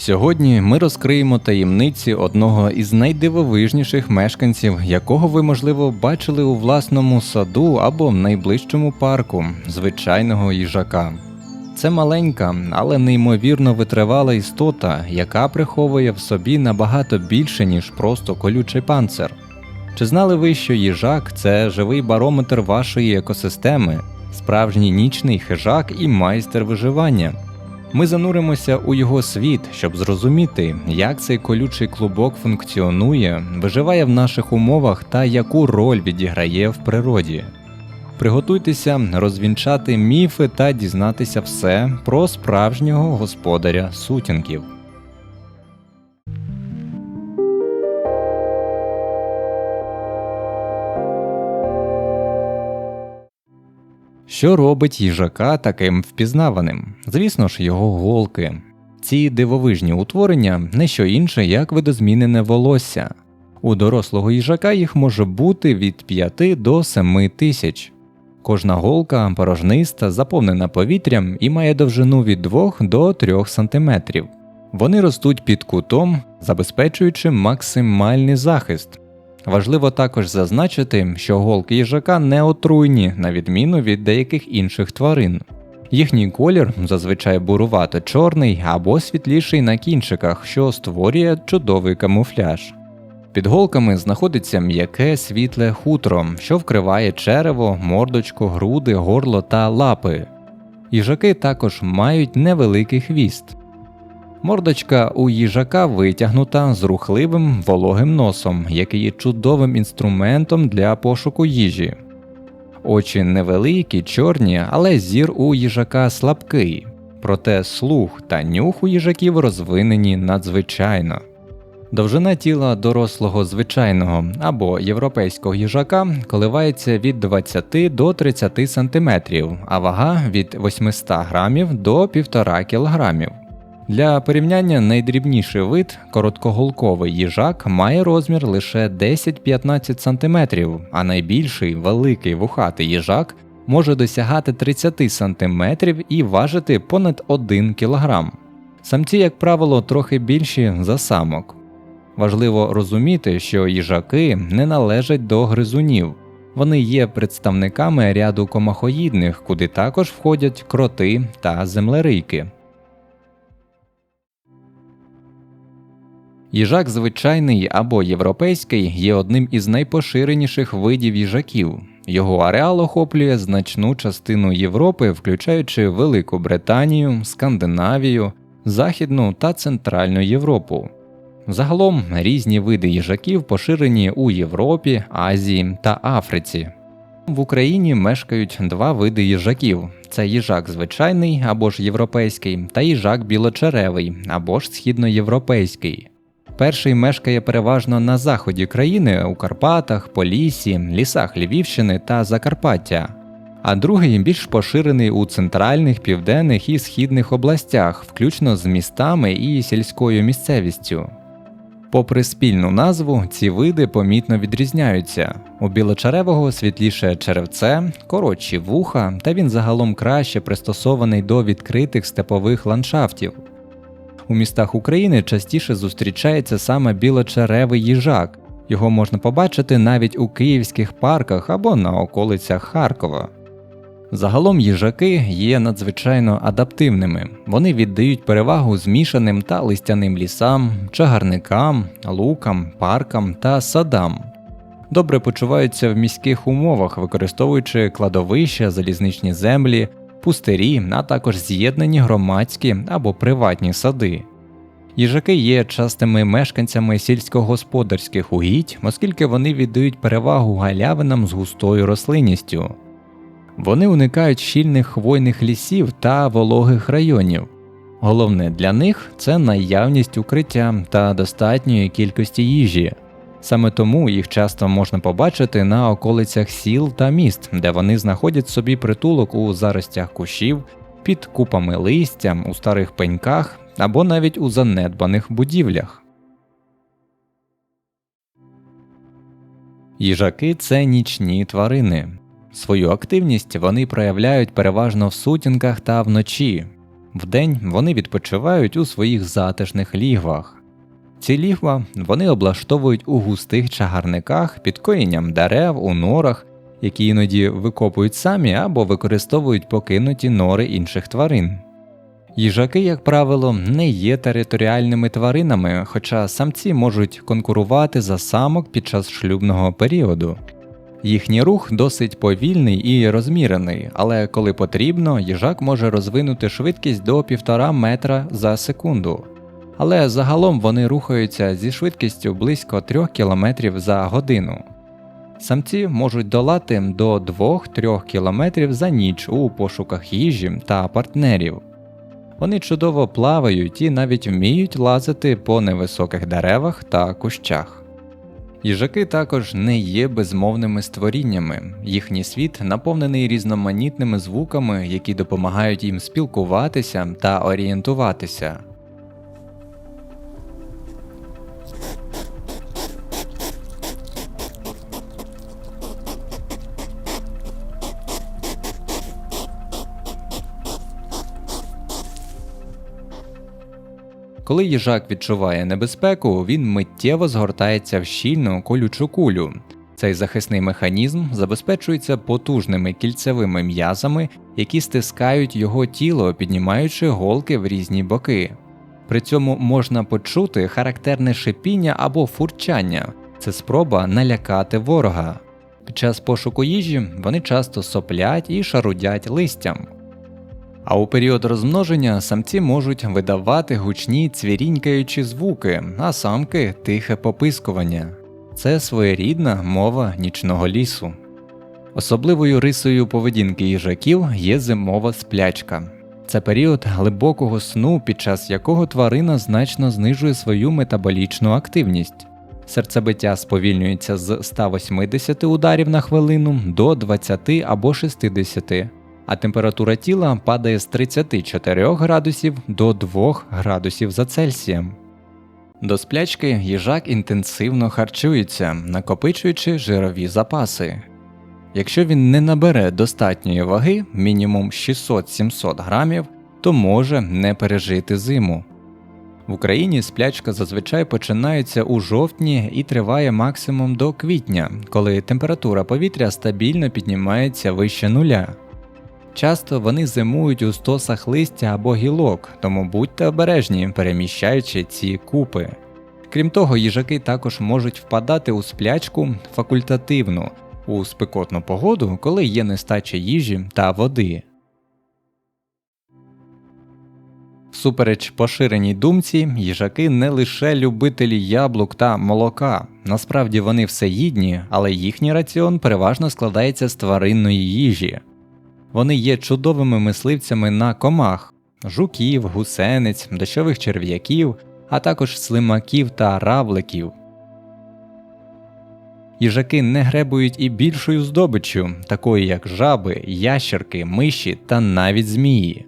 Сьогодні ми розкриємо таємниці одного із найдивовижніших мешканців, якого ви, можливо, бачили у власному саду або в найближчому парку звичайного їжака. Це маленька, але неймовірно витривала істота, яка приховує в собі набагато більше, ніж просто колючий панцир. Чи знали ви, що їжак це живий барометр вашої екосистеми, справжній нічний хижак і майстер виживання? Ми зануримося у його світ, щоб зрозуміти, як цей колючий клубок функціонує, виживає в наших умовах та яку роль відіграє в природі. Приготуйтеся розвінчати міфи та дізнатися все про справжнього господаря сутінків. Що робить їжака таким впізнаваним? Звісно ж, його голки. Ці дивовижні утворення не що інше, як видозмінене волосся. У дорослого їжака їх може бути від 5 до 7 тисяч. Кожна голка порожниста, заповнена повітрям і має довжину від 2 до 3 см. Вони ростуть під кутом, забезпечуючи максимальний захист. Важливо також зазначити, що голки їжака не отруйні, на відміну від деяких інших тварин. Їхній колір зазвичай бурувато чорний або світліший на кінчиках, що створює чудовий камуфляж. Під голками знаходиться м'яке світле хутро, що вкриває черево, мордочку, груди, горло та лапи. Їжаки також мають невеликий хвіст. Мордочка у їжака витягнута з рухливим вологим носом, який є чудовим інструментом для пошуку їжі. Очі невеликі, чорні, але зір у їжака слабкий, проте слух та нюх у їжаків розвинені надзвичайно. Довжина тіла дорослого звичайного або європейського їжака коливається від 20 до 30 см, а вага від 800 грамів до 1,5 кг. Для порівняння найдрібніший вид, короткоголковий їжак, має розмір лише 10-15 см, а найбільший великий вухатий їжак може досягати 30 см і важити понад 1 кг. Самці, як правило, трохи більші за самок. Важливо розуміти, що їжаки не належать до гризунів. Вони є представниками ряду комахоїдних, куди також входять кроти та землерийки. Їжак звичайний або європейський є одним із найпоширеніших видів їжаків. Його ареал охоплює значну частину Європи, включаючи Велику Британію, Скандинавію, Західну та Центральну Європу. Загалом різні види їжаків поширені у Європі, Азії та Африці. В Україні мешкають два види їжаків: це їжак звичайний або ж європейський, та їжак білочеревий або ж східноєвропейський. Перший мешкає переважно на заході країни у Карпатах, Поліссі, лісах Львівщини та Закарпаття, а другий більш поширений у центральних, південних і східних областях, включно з містами і сільською місцевістю. Попри спільну назву, ці види помітно відрізняються. У білочеревого світліше черевце, коротші вуха, та він загалом краще пристосований до відкритих степових ландшафтів. У містах України частіше зустрічається саме білочеревий їжак, його можна побачити навіть у київських парках або на околицях Харкова. Загалом їжаки є надзвичайно адаптивними, вони віддають перевагу змішаним та листяним лісам, чагарникам, лукам, паркам та садам. Добре почуваються в міських умовах, використовуючи кладовища, залізничні землі, пустирі, а також з'єднані громадські або приватні сади. Їжаки є частими мешканцями сільськогосподарських угідь, оскільки вони віддають перевагу галявинам з густою рослинністю. Вони уникають щільних хвойних лісів та вологих районів. Головне для них це наявність укриття та достатньої кількості їжі. Саме тому їх часто можна побачити на околицях сіл та міст, де вони знаходять собі притулок у заростях кущів, під купами листя, у старих пеньках або навіть у занедбаних будівлях. Їжаки це нічні тварини. Свою активність вони проявляють переважно в сутінках та вночі. Вдень вони відпочивають у своїх затишних лігвах. Ці лігва вони облаштовують у густих чагарниках під корінням дерев, у норах, які іноді викопують самі або використовують покинуті нори інших тварин. Їжаки, як правило, не є територіальними тваринами, хоча самці можуть конкурувати за самок під час шлюбного періоду. Їхній рух досить повільний і розмірений, але коли потрібно, їжак може розвинути швидкість до 1,5 метра за секунду. Але загалом вони рухаються зі швидкістю близько 3 км за годину. Самці можуть долати до 2-3 км за ніч у пошуках їжі та партнерів. Вони чудово плавають і навіть вміють лазити по невисоких деревах та кущах. Їжаки також не є безмовними створіннями, їхній світ наповнений різноманітними звуками, які допомагають їм спілкуватися та орієнтуватися. Коли їжак відчуває небезпеку, він миттєво згортається в щільну колючу кулю. Цей захисний механізм забезпечується потужними кільцевими м'язами, які стискають його тіло, піднімаючи голки в різні боки. При цьому можна почути характерне шипіння або фурчання це спроба налякати ворога. Під час пошуку їжі вони часто соплять і шарудять листям. А у період розмноження самці можуть видавати гучні цвірінькаючі звуки, а самки тихе попискування. Це своєрідна мова нічного лісу. Особливою рисою поведінки їжаків є зимова сплячка. Це період глибокого сну, під час якого тварина значно знижує свою метаболічну активність. Серцебиття сповільнюється з 180 ударів на хвилину до 20 або 60 а температура тіла падає з 34 градусів до 2 градусів за Цельсієм. До сплячки їжак інтенсивно харчується, накопичуючи жирові запаси. Якщо він не набере достатньої ваги, мінімум 600-700 грамів, то може не пережити зиму. В Україні сплячка зазвичай починається у жовтні і триває максимум до квітня, коли температура повітря стабільно піднімається вище нуля. Часто вони зимують у стосах листя або гілок, тому будьте обережні, переміщаючи ці купи. Крім того, їжаки також можуть впадати у сплячку факультативну у спекотну погоду, коли є нестача їжі та води. Всупереч поширеній думці, їжаки не лише любителі яблук та молока. Насправді вони всеїдні, але їхній раціон переважно складається з тваринної їжі. Вони є чудовими мисливцями на комах, жуків, гусениць, дощових черв'яків, а також слимаків та равликів. Їжаки не гребують і більшою здобиччю, такою як жаби, ящерки, миші та навіть змії.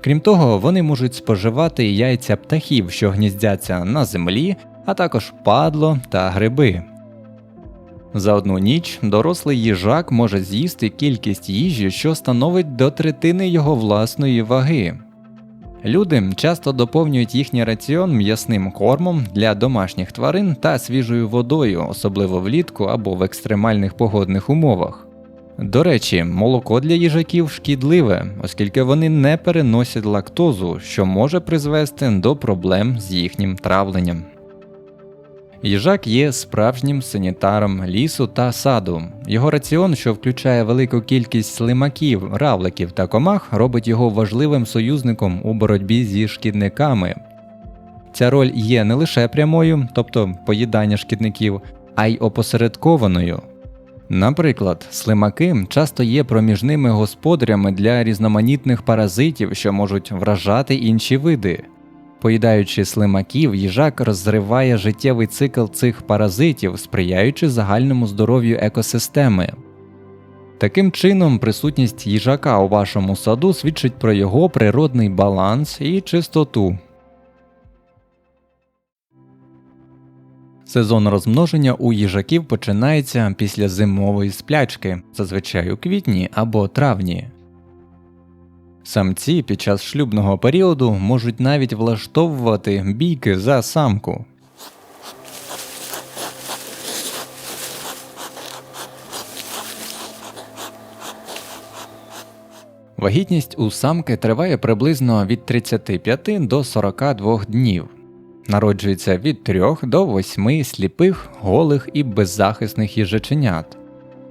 Крім того, вони можуть споживати яйця птахів, що гніздяться на землі, а також падло та гриби. За одну ніч дорослий їжак може з'їсти кількість їжі, що становить до третини його власної ваги. Люди часто доповнюють їхній раціон м'ясним кормом для домашніх тварин та свіжою водою, особливо влітку або в екстремальних погодних умовах. До речі, молоко для їжаків шкідливе, оскільки вони не переносять лактозу, що може призвести до проблем з їхнім травленням. Їжак є справжнім санітаром лісу та саду. Його раціон, що включає велику кількість слимаків, равликів та комах, робить його важливим союзником у боротьбі зі шкідниками. Ця роль є не лише прямою, тобто поїдання шкідників, а й опосередкованою. Наприклад, слимаки часто є проміжними господарями для різноманітних паразитів, що можуть вражати інші види. Поїдаючи слимаків, їжак розриває життєвий цикл цих паразитів, сприяючи загальному здоров'ю екосистеми. Таким чином, присутність їжака у вашому саду свідчить про його природний баланс і чистоту. Сезон розмноження у їжаків починається після зимової сплячки, зазвичай у квітні або травні. Самці під час шлюбного періоду можуть навіть влаштовувати бійки за самку. Вагітність у самки триває приблизно від 35 до 42 днів. Народжується від 3 до 8 сліпих, голих і беззахисних їжаченят.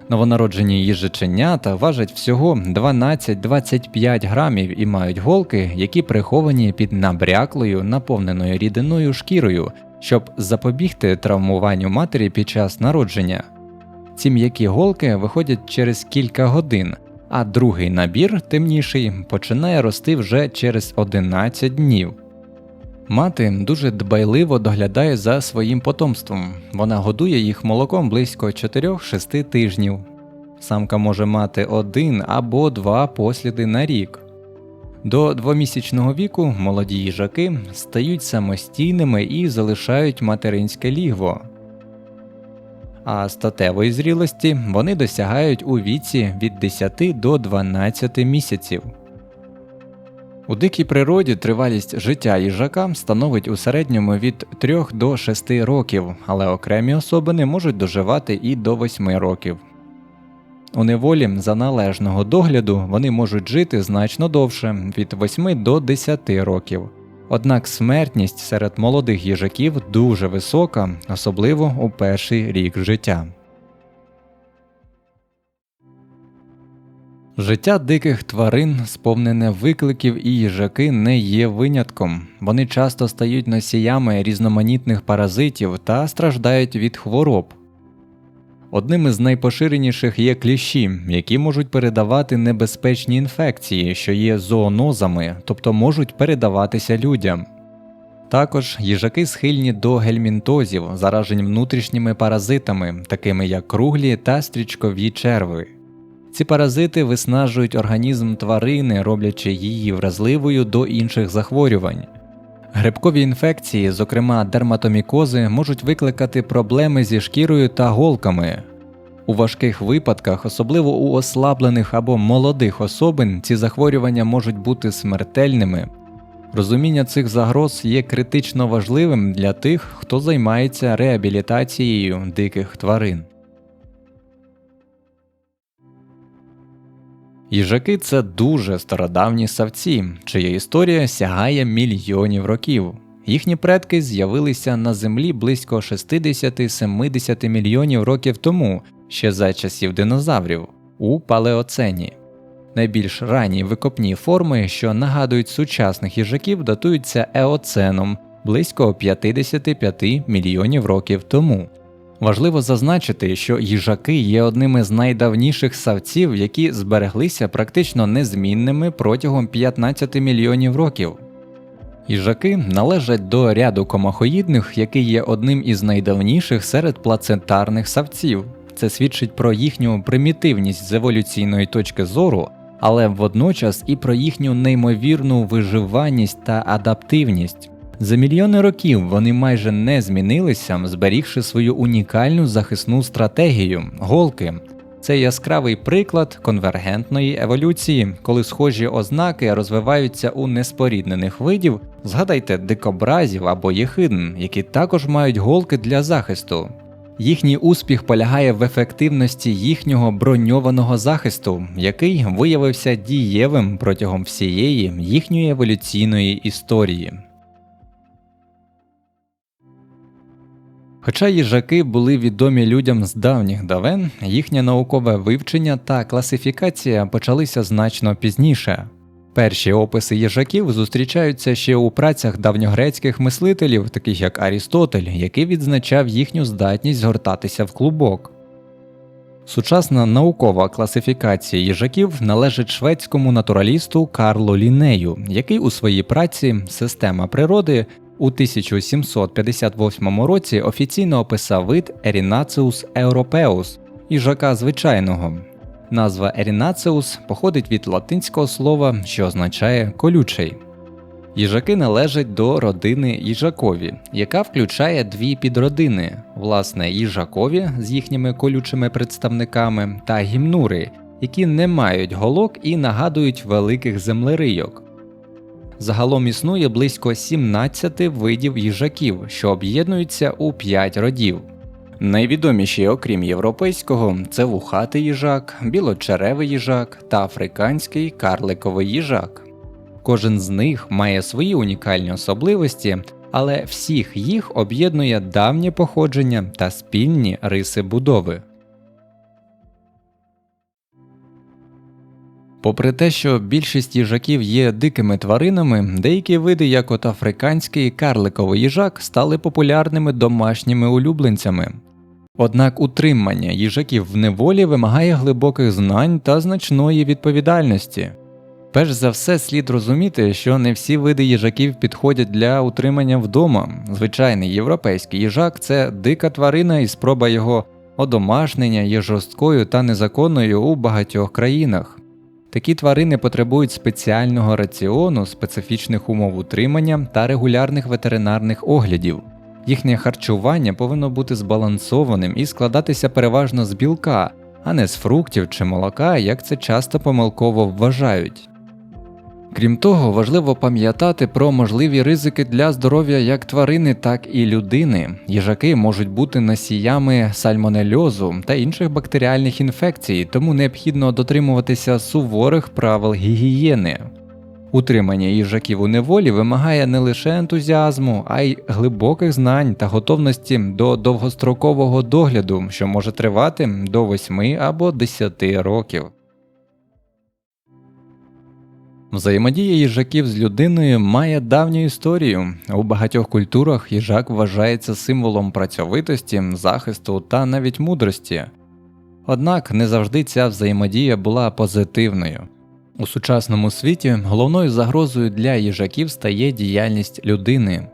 Новонароджені їжаченята важать всього 12-25 грамів і мають голки, які приховані під набряклою наповненою рідиною шкірою, щоб запобігти травмуванню матері під час народження. Ці м'які голки виходять через кілька годин, а другий набір, темніший, починає рости вже через 11 днів. Мати дуже дбайливо доглядає за своїм потомством. Вона годує їх молоком близько 4-6 тижнів. Самка може мати один або два посліди на рік. До двомісячного віку молоді їжаки стають самостійними і залишають материнське лігво. А статевої зрілості вони досягають у віці від 10 до 12 місяців. У дикій природі тривалість життя їжака становить у середньому від 3 до 6 років, але окремі особини можуть доживати і до 8 років. У неволі за належного догляду вони можуть жити значно довше від 8 до 10 років. Однак смертність серед молодих їжаків дуже висока, особливо у перший рік життя. Життя диких тварин, сповнене викликів і їжаки, не є винятком. Вони часто стають носіями різноманітних паразитів та страждають від хвороб. Одним із найпоширеніших є кліщі, які можуть передавати небезпечні інфекції, що є зоонозами, тобто можуть передаватися людям. Також їжаки схильні до гельмінтозів, заражень внутрішніми паразитами, такими як круглі та стрічкові черви. Ці паразити виснажують організм тварини, роблячи її вразливою до інших захворювань. Грибкові інфекції, зокрема дерматомікози, можуть викликати проблеми зі шкірою та голками. У важких випадках, особливо у ослаблених або молодих особин, ці захворювання можуть бути смертельними. Розуміння цих загроз є критично важливим для тих, хто займається реабілітацією диких тварин. Їжаки це дуже стародавні савці, чия історія сягає мільйонів років. Їхні предки з'явилися на землі близько 60-70 мільйонів років тому, ще за часів динозаврів, у палеоцені. Найбільш ранні викопні форми, що нагадують сучасних їжаків, датуються еоценом близько 55 мільйонів років тому. Важливо зазначити, що їжаки є одним із найдавніших савців, які збереглися практично незмінними протягом 15 мільйонів років. Їжаки належать до ряду комахоїдних, який є одним із найдавніших серед плацентарних савців. Це свідчить про їхню примітивність з еволюційної точки зору, але водночас і про їхню неймовірну виживаність та адаптивність. За мільйони років вони майже не змінилися, зберігши свою унікальну захисну стратегію голки. Це яскравий приклад конвергентної еволюції, коли схожі ознаки розвиваються у неспоріднених видів, згадайте дикобразів або єхидн, які також мають голки для захисту. Їхній успіх полягає в ефективності їхнього броньованого захисту, який виявився дієвим протягом всієї їхньої еволюційної історії. Хоча їжаки були відомі людям з давніх давен, їхнє наукове вивчення та класифікація почалися значно пізніше. Перші описи їжаків зустрічаються ще у працях давньогрецьких мислителів, таких як Арістотель, який відзначав їхню здатність згортатися в клубок. Сучасна наукова класифікація їжаків належить шведському натуралісту Карлу Лінею, який у своїй праці Система природи у 1758 році офіційно описав вид Erinaceus europaeus їжака звичайного. Назва Erinaceus походить від латинського слова, що означає колючий. Їжаки належать до родини їжакові, яка включає дві підродини: власне, їжакові з їхніми колючими представниками та гімнури, які не мають голок і нагадують великих землерийок. Загалом існує близько 17 видів їжаків, що об'єднуються у 5 родів. Найвідоміші, окрім європейського, це вухатий їжак, білочеревий їжак та африканський карликовий їжак. Кожен з них має свої унікальні особливості, але всіх їх об'єднує давнє походження та спільні риси будови. Попри те, що більшість їжаків є дикими тваринами, деякі види, як от африканський карликовий їжак, стали популярними домашніми улюбленцями. Однак утримання їжаків в неволі вимагає глибоких знань та значної відповідальності. Перш за все, слід розуміти, що не всі види їжаків підходять для утримання вдома. Звичайний європейський їжак це дика тварина, і спроба його одомашнення є жорсткою та незаконною у багатьох країнах. Такі тварини потребують спеціального раціону, специфічних умов утримання та регулярних ветеринарних оглядів. Їхнє харчування повинно бути збалансованим і складатися переважно з білка, а не з фруктів чи молока, як це часто помилково вважають. Крім того, важливо пам'ятати про можливі ризики для здоров'я як тварини, так і людини. Їжаки можуть бути носіями сальмонельозу та інших бактеріальних інфекцій, тому необхідно дотримуватися суворих правил гігієни. Утримання їжаків у неволі вимагає не лише ентузіазму, а й глибоких знань та готовності до довгострокового догляду, що може тривати до 8 або 10 років. Взаємодія їжаків з людиною має давню історію. У багатьох культурах їжак вважається символом працьовитості, захисту та навіть мудрості. Однак не завжди ця взаємодія була позитивною. У сучасному світі головною загрозою для їжаків стає діяльність людини.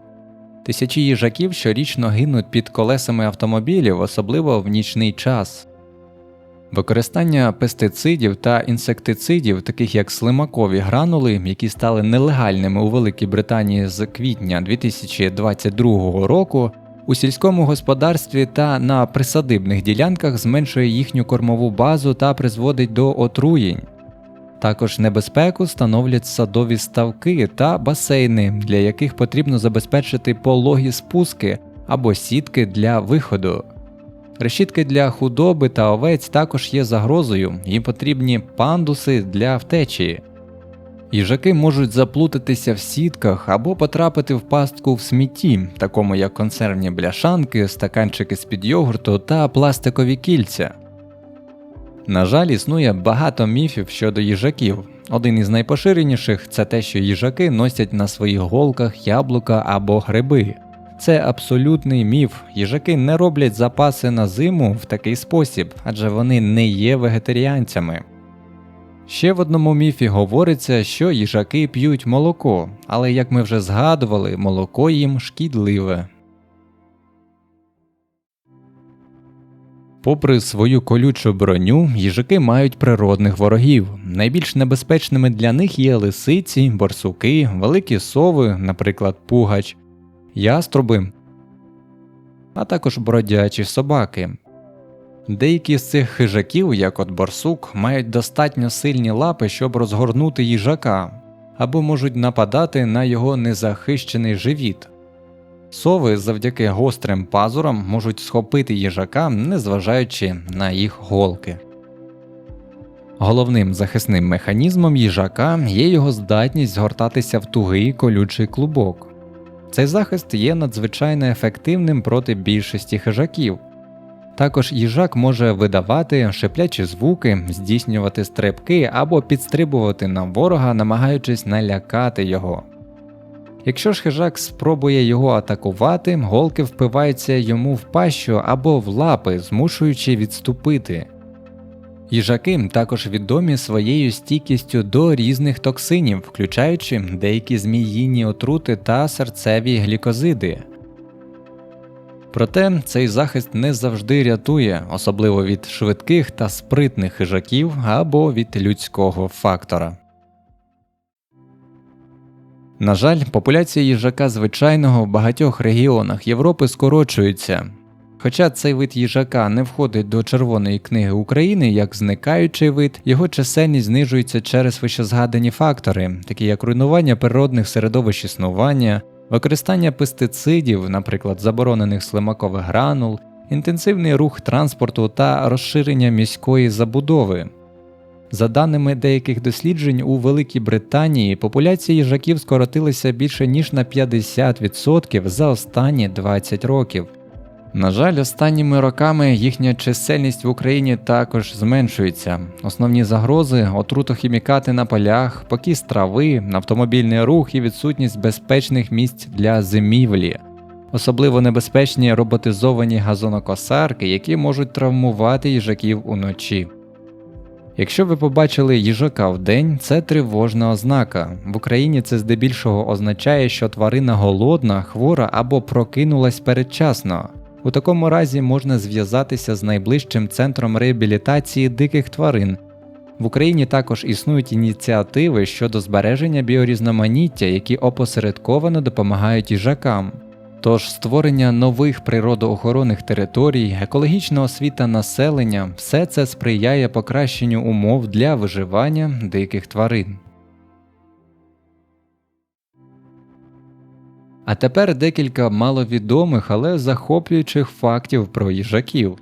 Тисячі їжаків щорічно гинуть під колесами автомобілів, особливо в нічний час. Використання пестицидів та інсектицидів, таких як слимакові гранули, які стали нелегальними у Великій Британії з квітня 2022 року, у сільському господарстві та на присадибних ділянках зменшує їхню кормову базу та призводить до отруєнь. Також небезпеку становлять садові ставки та басейни, для яких потрібно забезпечити пологі спуски або сітки для виходу. Решітки для худоби та овець також є загрозою, їм потрібні пандуси для втечі. Їжаки можуть заплутатися в сітках або потрапити в пастку в смітті, такому як консервні бляшанки, стаканчики з під йогурту та пластикові кільця. На жаль, існує багато міфів щодо їжаків. Один із найпоширеніших це те, що їжаки носять на своїх голках яблука або гриби. Це абсолютний міф. Їжаки не роблять запаси на зиму в такий спосіб, адже вони не є вегетаріанцями. Ще в одному міфі говориться, що їжаки п'ють молоко, але як ми вже згадували, молоко їм шкідливе. Попри свою колючу броню, їжаки мають природних ворогів. Найбільш небезпечними для них є лисиці, борсуки, великі сови, наприклад, пугач, яструби, а також бродячі собаки. Деякі з цих хижаків, як от борсук, мають достатньо сильні лапи, щоб розгорнути їжака, або можуть нападати на його незахищений живіт. Сови завдяки гострим пазурам можуть схопити їжака, незважаючи на їх голки. Головним захисним механізмом їжака є його здатність згортатися в тугий колючий клубок. Цей захист є надзвичайно ефективним проти більшості хижаків. Також їжак може видавати шиплячі звуки, здійснювати стрибки або підстрибувати на ворога, намагаючись налякати його. Якщо ж хижак спробує його атакувати, голки впиваються йому в пащу або в лапи, змушуючи відступити. Їжаки також відомі своєю стійкістю до різних токсинів, включаючи деякі зміїні отрути та серцеві глікозиди. Проте цей захист не завжди рятує, особливо від швидких та спритних хижаків або від людського фактора. На жаль, популяція їжака звичайного в багатьох регіонах Європи скорочується. Хоча цей вид їжака не входить до Червоної книги України як зникаючий вид, його чисельність знижується через вищезгадані фактори, такі як руйнування природних середовищ існування, використання пестицидів, наприклад, заборонених слимакових гранул, інтенсивний рух транспорту та розширення міської забудови. За даними деяких досліджень, у Великій Британії популяція їжаків скоротилася більше ніж на 50% за останні 20 років. На жаль, останніми роками їхня чисельність в Україні також зменшується. Основні загрози отрутохімікати на полях, покіс трави, автомобільний рух і відсутність безпечних місць для зимівлі. Особливо небезпечні роботизовані газонокосарки, які можуть травмувати їжаків уночі. Якщо ви побачили їжака вдень, це тривожна ознака. В Україні це здебільшого означає, що тварина голодна, хвора або прокинулась передчасно. У такому разі можна зв'язатися з найближчим центром реабілітації диких тварин. В Україні також існують ініціативи щодо збереження біорізноманіття, які опосередковано допомагають їжакам. Тож створення нових природоохоронних територій, екологічна освіта населення все це сприяє покращенню умов для виживання диких тварин. А тепер декілька маловідомих, але захоплюючих фактів про їжаків.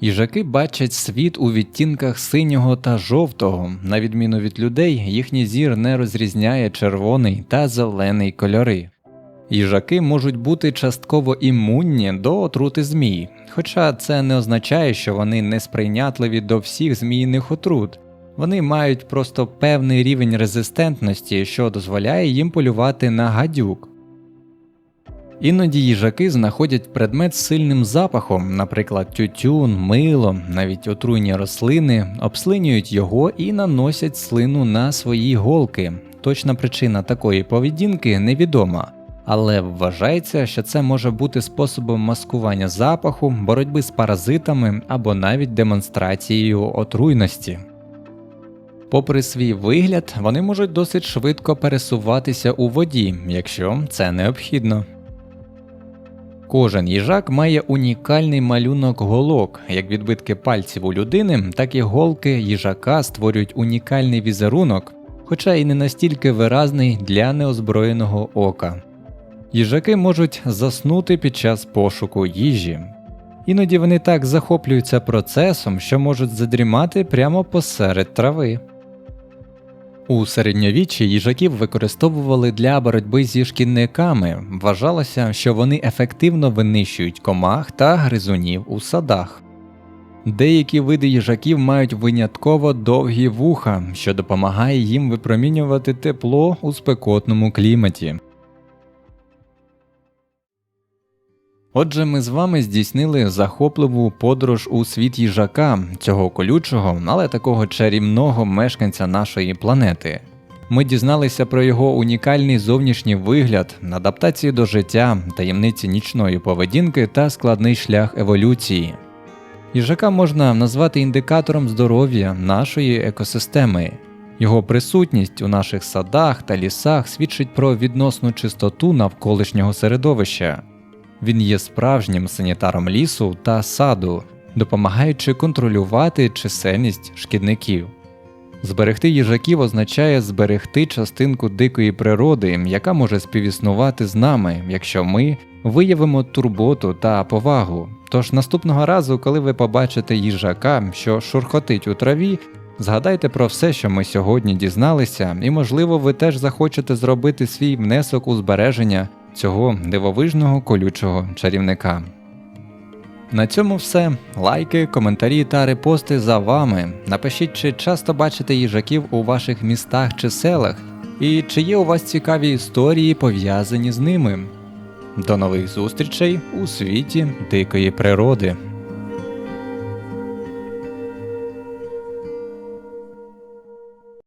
Їжаки бачать світ у відтінках синього та жовтого. На відміну від людей, їхній зір не розрізняє червоний та зелений кольори. Їжаки можуть бути частково імунні до отрути змій, хоча це не означає, що вони несприйнятливі до всіх змійних отрут. Вони мають просто певний рівень резистентності, що дозволяє їм полювати на гадюк. Іноді їжаки знаходять предмет з сильним запахом, наприклад, тютюн, мило, навіть отруйні рослини, обслинюють його і наносять слину на свої голки. Точна причина такої поведінки невідома, але вважається, що це може бути способом маскування запаху, боротьби з паразитами або навіть демонстрацією отруйності. Попри свій вигляд, вони можуть досить швидко пересуватися у воді, якщо це необхідно. Кожен їжак має унікальний малюнок голок, як відбитки пальців у людини, так і голки їжака створюють унікальний візерунок, хоча і не настільки виразний для неозброєного ока. Їжаки можуть заснути під час пошуку їжі. Іноді вони так захоплюються процесом, що можуть задрімати прямо посеред трави. У середньовіччі їжаків використовували для боротьби зі шкідниками. Вважалося, що вони ефективно винищують комах та гризунів у садах. Деякі види їжаків мають винятково довгі вуха, що допомагає їм випромінювати тепло у спекотному кліматі. Отже, ми з вами здійснили захопливу подорож у світ їжака, цього колючого, але такого чарівного мешканця нашої планети. Ми дізналися про його унікальний зовнішній вигляд, адаптацію до життя, таємниці нічної поведінки та складний шлях еволюції. Їжака можна назвати індикатором здоров'я нашої екосистеми. Його присутність у наших садах та лісах свідчить про відносну чистоту навколишнього середовища. Він є справжнім санітаром лісу та саду, допомагаючи контролювати чисельність шкідників. Зберегти їжаків означає зберегти частинку дикої природи, яка може співіснувати з нами, якщо ми виявимо турботу та повагу. Тож наступного разу, коли ви побачите їжака, що шурхотить у траві, згадайте про все, що ми сьогодні дізналися, і, можливо, ви теж захочете зробити свій внесок у збереження цього дивовижного колючого чарівника. На цьому все. Лайки, коментарі та репости за вами. Напишіть, чи часто бачите їжаків у ваших містах чи селах, і чи є у вас цікаві історії пов'язані з ними. До нових зустрічей у світі дикої природи.